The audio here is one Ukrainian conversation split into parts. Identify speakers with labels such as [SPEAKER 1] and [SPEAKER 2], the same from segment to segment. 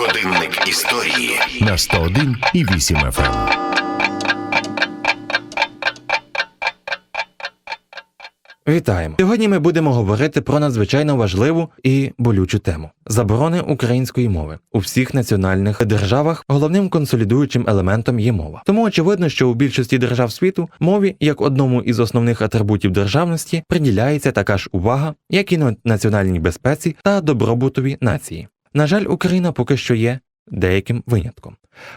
[SPEAKER 1] Годинник історії.
[SPEAKER 2] на 101 і 8 FM.
[SPEAKER 3] Вітаємо! Сьогодні ми будемо говорити про надзвичайно важливу і болючу тему заборони української мови у всіх національних державах. Головним консолідуючим елементом є мова. Тому очевидно, що у більшості держав світу мові, як одному із основних атрибутів державності, приділяється така ж увага, як і на національній безпеці та добробутові нації. На жаль, Україна поки що є деяким винятком.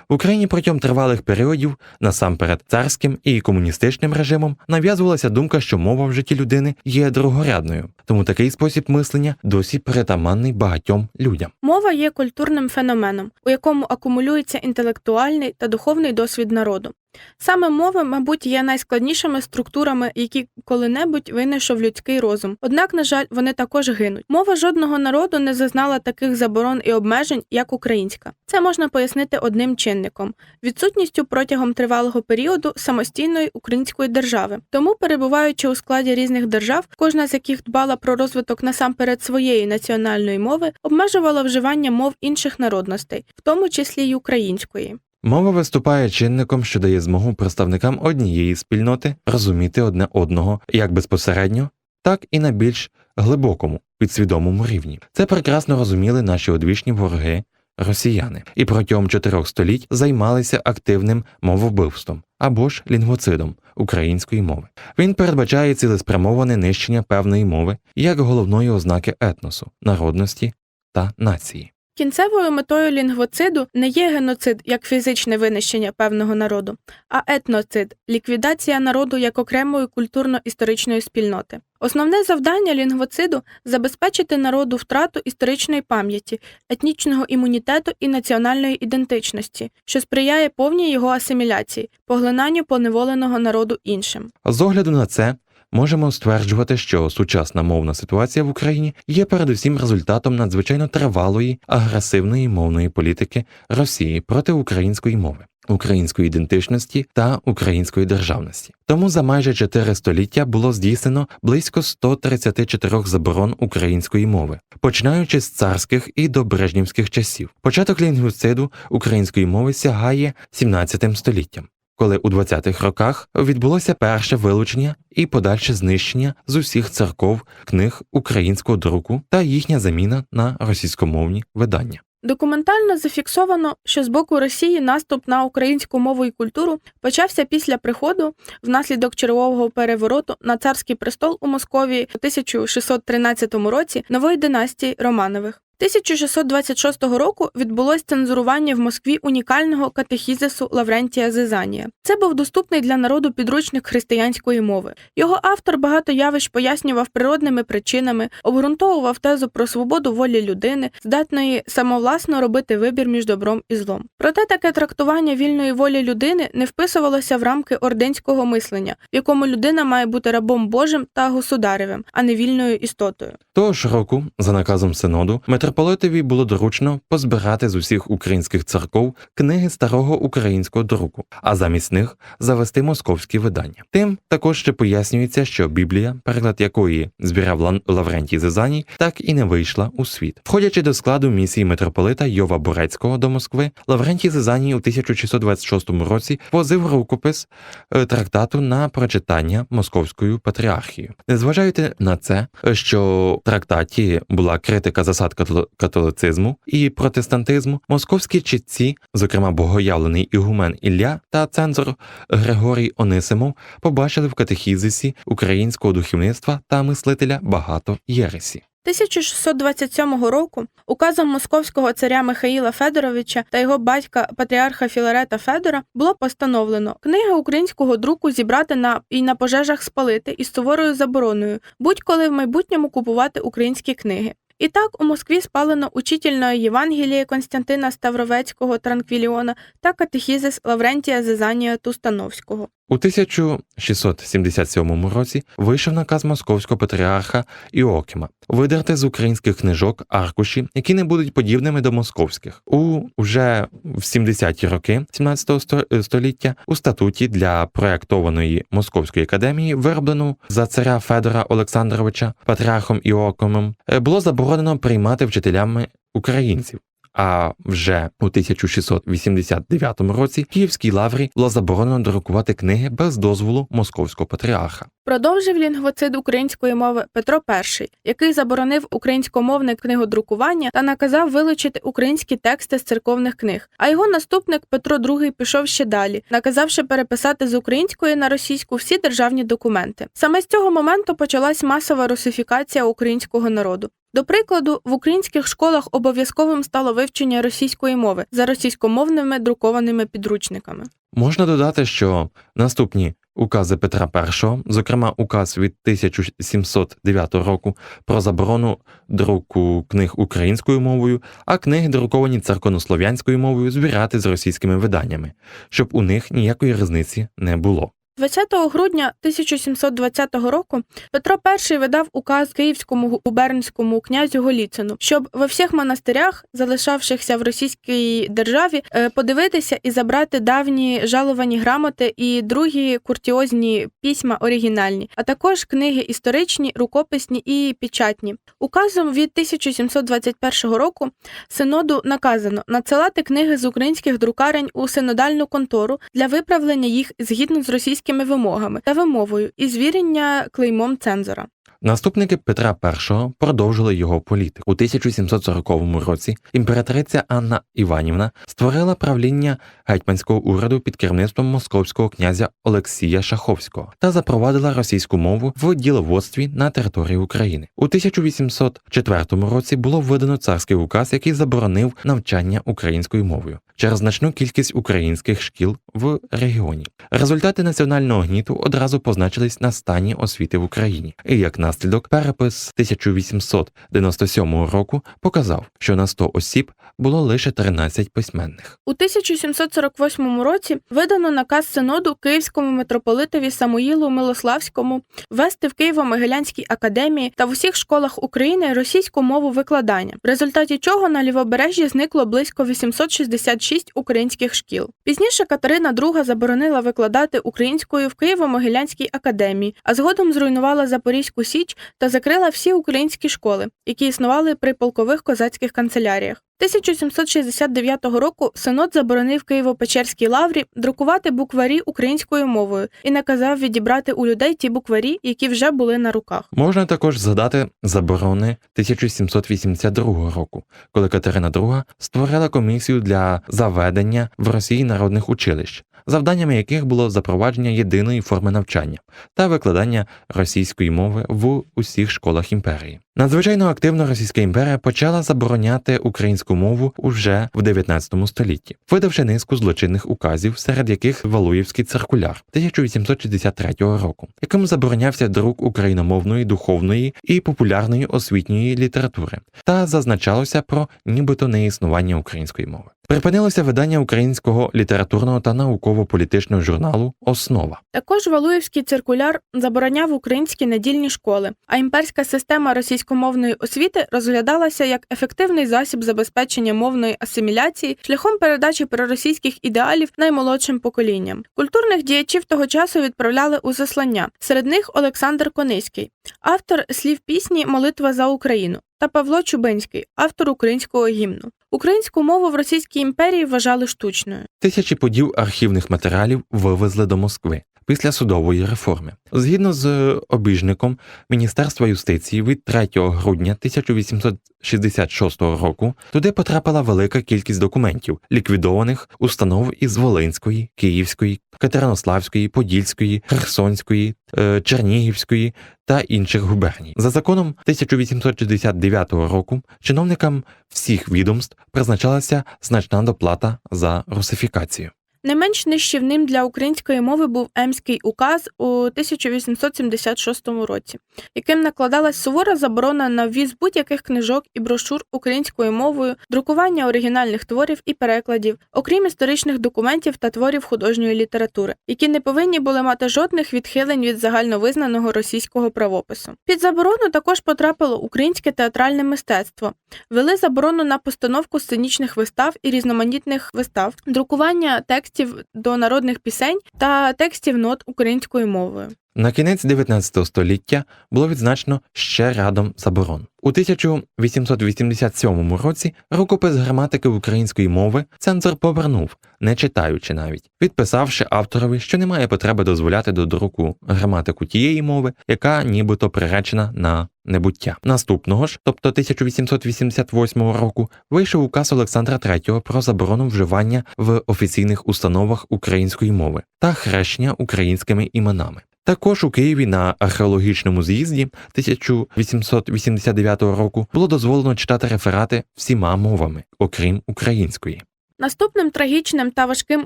[SPEAKER 3] В Україні протягом тривалих періодів, насамперед царським і комуністичним режимом, нав'язувалася думка, що мова в житті людини є другорядною, тому такий спосіб мислення досі перетаманний багатьом людям.
[SPEAKER 4] Мова є культурним феноменом, у якому акумулюється інтелектуальний та духовний досвід народу. Саме мови, мабуть, є найскладнішими структурами, які коли-небудь винайшов людський розум. Однак, на жаль, вони також гинуть. Мова жодного народу не зазнала таких заборон і обмежень, як українська. Це можна пояснити одним чинником відсутністю протягом тривалого періоду самостійної української держави. Тому, перебуваючи у складі різних держав, кожна з яких дбала про розвиток насамперед своєї національної мови, обмежувала вживання мов інших народностей, в тому числі й української.
[SPEAKER 3] Мова виступає чинником, що дає змогу представникам однієї спільноти розуміти одне одного як безпосередньо, так і на більш глибокому, підсвідомому рівні. Це прекрасно розуміли наші одвічні вороги. Росіяни і протягом чотирьох століть займалися активним мововбивством або ж лінгвоцидом української мови. Він передбачає цілеспрямоване нищення певної мови як головної ознаки етносу, народності та нації.
[SPEAKER 4] Кінцевою метою лінгвоциду не є геноцид як фізичне винищення певного народу, а етноцид ліквідація народу як окремої культурно-історичної спільноти. Основне завдання лінгвоциду забезпечити народу втрату історичної пам'яті, етнічного імунітету і національної ідентичності, що сприяє повній його асиміляції, поглинанню поневоленого народу іншим.
[SPEAKER 3] З огляду на це можемо стверджувати, що сучасна мовна ситуація в Україні є передусім результатом надзвичайно тривалої агресивної мовної політики Росії проти української мови. Української ідентичності та української державності тому за майже чотири століття було здійснено близько 134 заборон української мови, починаючи з царських і до брежнівських часів. Початок лінгвіциду української мови сягає 17 століттям коли у 20-х роках відбулося перше вилучення і подальше знищення з усіх церков книг українського друку та їхня заміна на російськомовні видання.
[SPEAKER 4] Документально зафіксовано, що з боку Росії наступ на українську мову і культуру почався після приходу внаслідок чергового перевороту на царський престол у Московії у 1613 році нової династії Романових. 1626 року відбулось цензурування в Москві унікального катехізису Лаврентія Зизанія. Це був доступний для народу підручник християнської мови. Його автор багато явищ пояснював природними причинами, обґрунтовував тезу про свободу волі людини, здатної самовласно робити вибір між добром і злом. Проте таке трактування вільної волі людини не вписувалося в рамки орденського мислення, в якому людина має бути рабом Божим та государевим, а не вільною істотою.
[SPEAKER 3] Того ж року, за наказом синоду, митрополитові було доручено позбирати з усіх українських церков книги старого українського друку, а замість них завести московські видання. Тим також ще пояснюється, що Біблія, переклад якої збирав Лаврентій Зизаній, так і не вийшла у світ. Входячи до складу місії митрополита Йова Бурецького до Москви, Лаврентій Зизаній у 1626 році возив рукопис е, трактату на прочитання московською патріархією. Незважаючи на це, що в трактаті була критика засад католицизму, і протестантизму, московські чітці, зокрема богоявлений ігумен Ілля та цензор Григорій Онисимов, побачили в катехізисі українського духовництва та мислителя багато єресі.
[SPEAKER 4] 1627 року указом московського царя Михаїла Федоровича та його батька патріарха Філарета Федора було постановлено книги українського друку зібрати на і на пожежах спалити із суворою забороною, будь-коли в майбутньому купувати українські книги. І так у Москві спалено учительної Євангелії Константина Ставровецького Транквіліона та катехізис Лаврентія Зизанія Тустановського.
[SPEAKER 3] У 1677 році вийшов наказ московського патріарха Іокіма видерти з українських книжок аркуші, які не будуть подібними до московських. У вже в 70-ті роки 17 сто- століття у статуті для проектованої московської академії, вироблену за царя Федора Олександровича патріархом Іокомом, е, було заборонено приймати вчителями українців. А вже у 1689 році Київській лаврі було заборонено друкувати книги без дозволу московського патріарха.
[SPEAKER 4] Продовжив лінгвоцид української мови Петро І, який заборонив українськомовне книгодрукування та наказав вилучити українські тексти з церковних книг. А його наступник Петро II пішов ще далі, наказавши переписати з української на російську всі державні документи. Саме з цього моменту почалась масова русифікація українського народу. До прикладу, в українських школах обов'язковим стало вивчення російської мови за російськомовними друкованими підручниками.
[SPEAKER 3] Можна додати, що наступні укази Петра І, зокрема указ від 1709 року про заборону друку книг українською мовою, а книги, друковані церковнослов'янською мовою, збирати з російськими виданнями, щоб у них ніякої різниці не було.
[SPEAKER 4] 20 грудня 1720 року Петро І видав указ київському губернському князю Голіцину, щоб во всіх монастирях, залишавшихся в російській державі, е, подивитися і забрати давні жаловані грамоти і другі куртіозні письма оригінальні, а також книги історичні, рукописні і печатні. Указом від 1721 року синоду наказано надсилати книги з українських друкарень у синодальну контору для виправлення їх згідно з російськими вимогами та вимовою і звірення клеймом цензора.
[SPEAKER 3] Наступники Петра І продовжили його політику. У 1740 році імператриця Анна Іванівна створила правління гетьманського уряду під керівництвом московського князя Олексія Шаховського та запровадила російську мову в діловодстві на території України. У 1804 році було видано царський указ, який заборонив навчання українською мовою через значну кількість українських шкіл в регіоні. Результати національного гніту одразу позначились на стані освіти в Україні, і як наслідок перепис 1897 року показав, що на 100 осіб було лише 13 письменних.
[SPEAKER 4] У 1748 році видано наказ синоду київському митрополитові Самуїлу Милославському ввести в Києво-Могилянській академії та в усіх школах України російську мову викладання, в результаті чого на лівобережжі зникло близько 866 українських шкіл. Пізніше Катерина II заборонила викладати українською в Києво-Могилянській академії, а згодом зруйнувала Запорізьку Січ та закрила всі українські школи, які існували при полкових козацьких канцеляріях. 1769 року Синод заборонив Києво-Печерській лаврі друкувати букварі українською мовою і наказав відібрати у людей ті букварі, які вже були на руках.
[SPEAKER 3] Можна також згадати заборони 1782 року, коли Катерина II створила комісію для заведення в Росії народних училищ, завданнями яких було запровадження єдиної форми навчання та викладання російської мови в усіх школах імперії. Надзвичайно активно Російська імперія почала забороняти українську мову уже в 19 столітті, видавши низку злочинних указів, серед яких Валуївський циркуляр 1863 року, яким заборонявся друк україномовної духовної і популярної освітньої літератури, та зазначалося про нібито неіснування української мови. Припинилося видання українського літературного та науково-політичного журналу Основа.
[SPEAKER 4] Також Валуївський циркуляр забороняв українські недільні школи, а імперська система російськомовної освіти розглядалася як ефективний засіб забезпечення мовної асиміляції шляхом передачі проросійських ідеалів наймолодшим поколінням. Культурних діячів того часу відправляли у заслання. Серед них Олександр Кониський, автор слів пісні Молитва за Україну. Та Павло Чубинський, автор українського гімну. Українську мову в Російській імперії вважали штучною.
[SPEAKER 3] Тисячі подів архівних матеріалів вивезли до Москви після судової реформи. Згідно з обіжником Міністерства юстиції від 3 грудня 1866 року туди потрапила велика кількість документів, ліквідованих установ із Волинської, Київської, Катеринославської, Подільської, Херсонської, е, Чернігівської та інших губерній. За законом 1869 року чиновникам всіх відомств призначалася значна доплата за русифікацію.
[SPEAKER 4] Не менш нищівним для української мови був Емський указ у 1876 році, яким накладалась сувора заборона на ввіз будь-яких книжок і брошур українською мовою, друкування оригінальних творів і перекладів, окрім історичних документів та творів художньої літератури, які не повинні були мати жодних відхилень від загальновизнаного російського правопису. Під заборону також потрапило українське театральне мистецтво, ввели заборону на постановку сценічних вистав і різноманітних вистав, друкування текстів до народних пісень та текстів нот українською мовою.
[SPEAKER 3] На кінець 19 століття було відзначено ще рядом заборон. У 1887 році рукопис граматики української мови цензор повернув, не читаючи навіть, відписавши авторові, що немає потреби дозволяти до друку граматику тієї мови, яка нібито приречена на небуття. Наступного ж, тобто 1888 року, вийшов указ Олександра III про заборону вживання в офіційних установах української мови та хрещення українськими іменами. Також у Києві на археологічному з'їзді 1889 року було дозволено читати реферати всіма мовами, окрім української.
[SPEAKER 4] Наступним трагічним та важким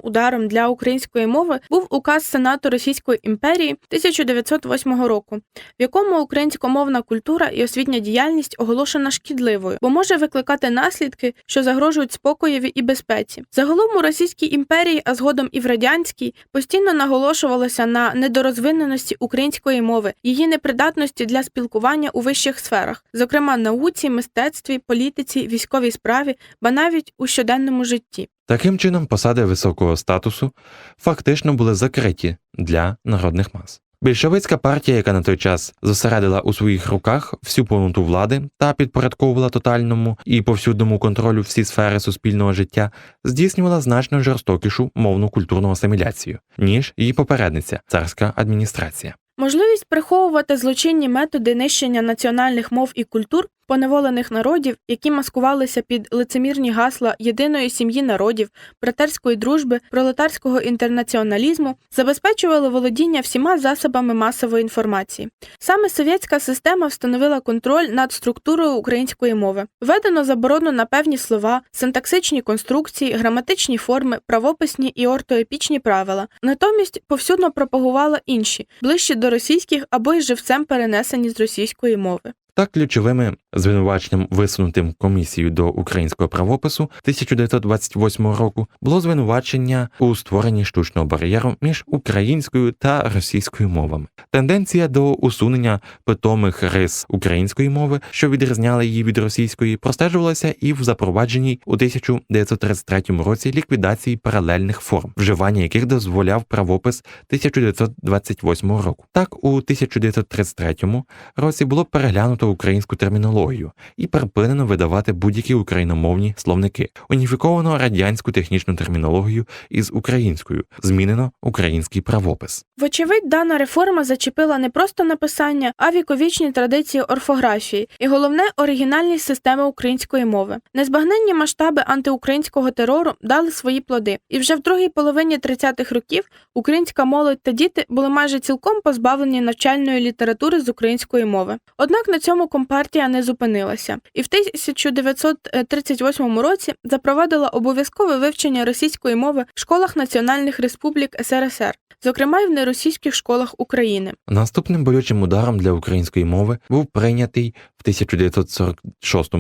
[SPEAKER 4] ударом для української мови був указ Сенату Російської імперії 1908 року, в якому українськомовна культура і освітня діяльність оголошена шкідливою, бо може викликати наслідки, що загрожують спокоєві і безпеці. Загалом у Російській імперії, а згодом і в радянській, постійно наголошувалося на недорозвиненості української мови, її непридатності для спілкування у вищих сферах, зокрема науці, мистецтві, політиці, військовій справі, ба навіть у щоденному житті.
[SPEAKER 3] Таким чином, посади високого статусу фактично були закриті для народних мас. Більшовицька партія, яка на той час зосередила у своїх руках всю повноту влади та підпорядковувала тотальному і повсюдному контролю всі сфери суспільного життя, здійснювала значно жорстокішу мовну культурну асиміляцію, ніж її попередниця царська адміністрація.
[SPEAKER 4] Можливість приховувати злочинні методи нищення національних мов і культур поневолених народів, які маскувалися під лицемірні гасла єдиної сім'ї народів, братерської дружби, пролетарського інтернаціоналізму, забезпечували володіння всіма засобами масової інформації. Саме совєтська система встановила контроль над структурою української мови. Введено заборону на певні слова, синтаксичні конструкції, граматичні форми, правописні і ортоепічні правила. Натомість повсюдно пропагувала інші, ближчі до російських або й живцем перенесені з російської мови.
[SPEAKER 3] Так, ключовими звинуваченням, висунутим комісією до українського правопису 1928 року, було звинувачення у створенні штучного бар'єру між українською та російською мовами. Тенденція до усунення питомих рис української мови, що відрізняли її від російської, простежувалася і в запровадженій у 1933 році ліквідації паралельних форм, вживання яких дозволяв правопис 1928 року. Так, у 1933 році було переглянуто українську термінологію і припинено видавати будь-які україномовні словники, уніфіковано радянську технічну термінологію із українською, змінено український правопис.
[SPEAKER 4] Вочевидь, дана реформа зачепила не просто написання, а віковічні традиції орфографії і головне оригінальність системи української мови. Незбагненні масштаби антиукраїнського терору дали свої плоди, і вже в другій половині 30-х років українська молодь та діти були майже цілком позбавлені навчальної літератури з української мови. Однак на цьому компартія не зупинилася, і в 1938 році запровадила обов'язкове вивчення російської мови в школах національних республік СРСР, зокрема й в неросійських школах України.
[SPEAKER 3] Наступним болючим ударом для української мови був прийнятий в 1946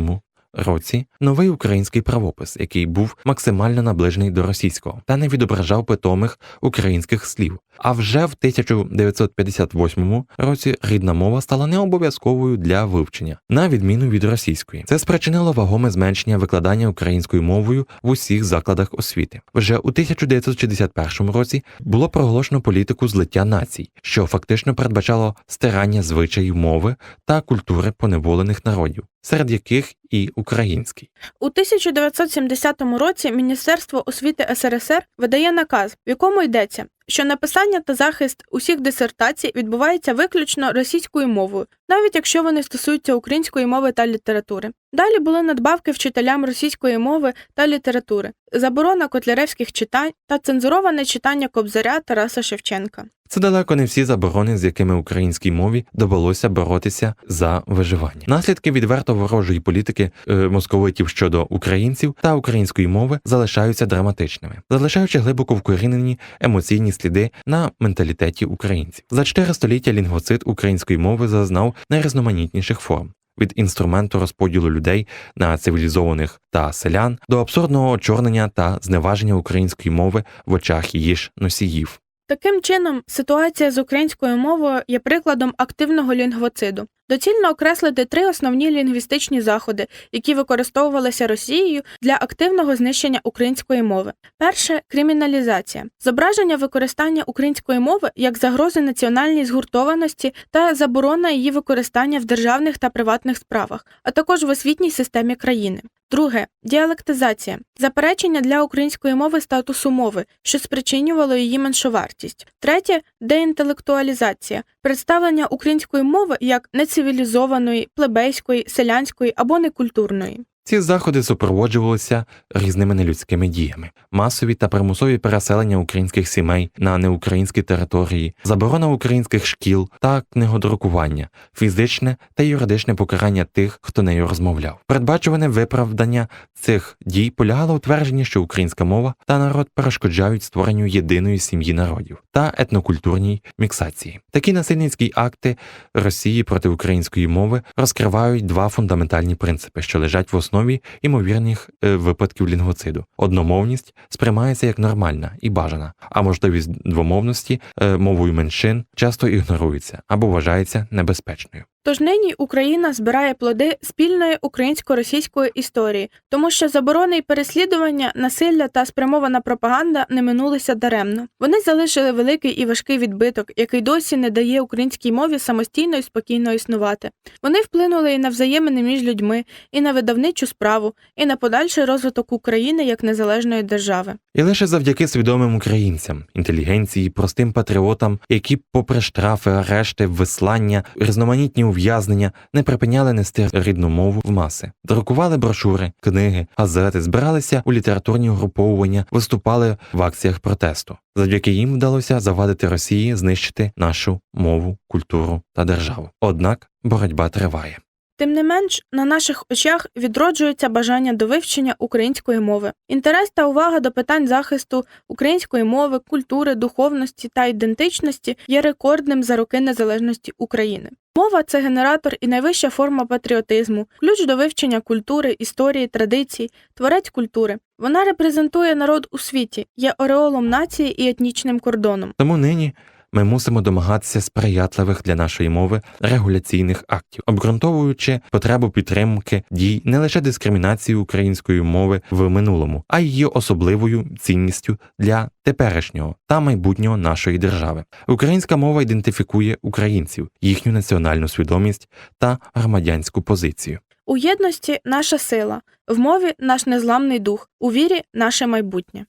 [SPEAKER 3] році новий український правопис, який був максимально наближений до російського та не відображав питомих українських слів. А вже в 1958 році рідна мова стала необов'язковою для вивчення, на відміну від російської. Це спричинило вагоме зменшення викладання українською мовою в усіх закладах освіти. Вже у 1961 році було проголошено політику злиття націй, що фактично передбачало стирання звичаїв мови та культури поневолених народів, серед яких і український.
[SPEAKER 4] У 1970 році Міністерство освіти СРСР видає наказ, в якому йдеться, що написання та захист усіх дисертацій відбувається виключно російською мовою, навіть якщо вони стосуються української мови та літератури. Далі були надбавки вчителям російської мови та літератури, заборона котляревських читань та цензуроване читання Кобзаря Тараса Шевченка.
[SPEAKER 3] Це далеко не всі заборони, з якими українській мові довелося боротися за виживання. Наслідки відверто ворожої політики е, московитів щодо українців та української мови залишаються драматичними, залишаючи глибоко вкорінені емоційні сліди на менталітеті українців. За чотири століття лінгвоцит української мови зазнав найрізноманітніших форм. Від інструменту розподілу людей на цивілізованих та селян до абсурдного очорнення та зневаження української мови в очах її ж носіїв.
[SPEAKER 4] Таким чином, ситуація з українською мовою є прикладом активного лінгвоциду. Доцільно окреслити три основні лінгвістичні заходи, які використовувалися Росією для активного знищення української мови. Перше криміналізація, зображення використання української мови як загрози національній згуртованості та заборона її використання в державних та приватних справах, а також в освітній системі країни. Друге діалектизація заперечення для української мови статусу мови, що спричинювало її меншовартість. Третє деінтелектуалізація представлення української мови як нецивілізованої, плебейської, селянської або некультурної.
[SPEAKER 3] Ці заходи супроводжувалися різними нелюдськими діями, масові та примусові переселення українських сімей на неукраїнські території, заборона українських шкіл та книгодрукування, фізичне та юридичне покарання тих, хто нею розмовляв. Передбачуване виправдання цих дій полягало у твердженні, що українська мова та народ перешкоджають створенню єдиної сім'ї народів та етнокультурній міксації. Такі насильницькі акти Росії проти української мови розкривають два фундаментальні принципи, що лежать в основі імовірних ймовірних випадків лінгоциду. Одномовність сприймається як нормальна і бажана, а можливість двомовності е, мовою меншин часто ігнорується або вважається небезпечною.
[SPEAKER 4] Тож нині Україна збирає плоди спільної українсько-російської історії, тому що заборони і переслідування, насилля та спрямована пропаганда не минулися даремно. Вони залишили великий і важкий відбиток, який досі не дає українській мові самостійно і спокійно існувати. Вони вплинули і на взаємини між людьми, і на видавничу справу, і на подальший розвиток України як незалежної держави.
[SPEAKER 3] І лише завдяки свідомим українцям, інтелігенції, простим патріотам, які, попри штрафи, арешти, вислання, різноманітні ув'язнення, не припиняли нести рідну мову в маси, друкували брошури, книги, газети, збиралися у літературні угруповування, виступали в акціях протесту. Завдяки їм вдалося завадити Росії знищити нашу мову, культуру та державу. Однак боротьба триває.
[SPEAKER 4] Тим не менш, на наших очах відроджується бажання до вивчення української мови. Інтерес та увага до питань захисту української мови, культури, духовності та ідентичності є рекордним за роки незалежності України. Мова це генератор і найвища форма патріотизму, ключ до вивчення культури, історії, традицій, творець культури. Вона репрезентує народ у світі, є ореолом нації і етнічним кордоном.
[SPEAKER 3] Тому нині ми мусимо домагатися сприятливих для нашої мови регуляційних актів, обґрунтовуючи потребу підтримки дій не лише дискримінації української мови в минулому, а й її особливою цінністю для теперішнього та майбутнього нашої держави. Українська мова ідентифікує українців, їхню національну свідомість та громадянську позицію.
[SPEAKER 4] У єдності наша сила, в мові наш незламний дух, у вірі наше майбутнє.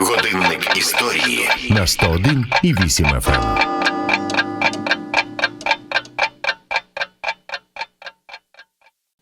[SPEAKER 1] Годинник історії
[SPEAKER 2] на 101 і 8 FM.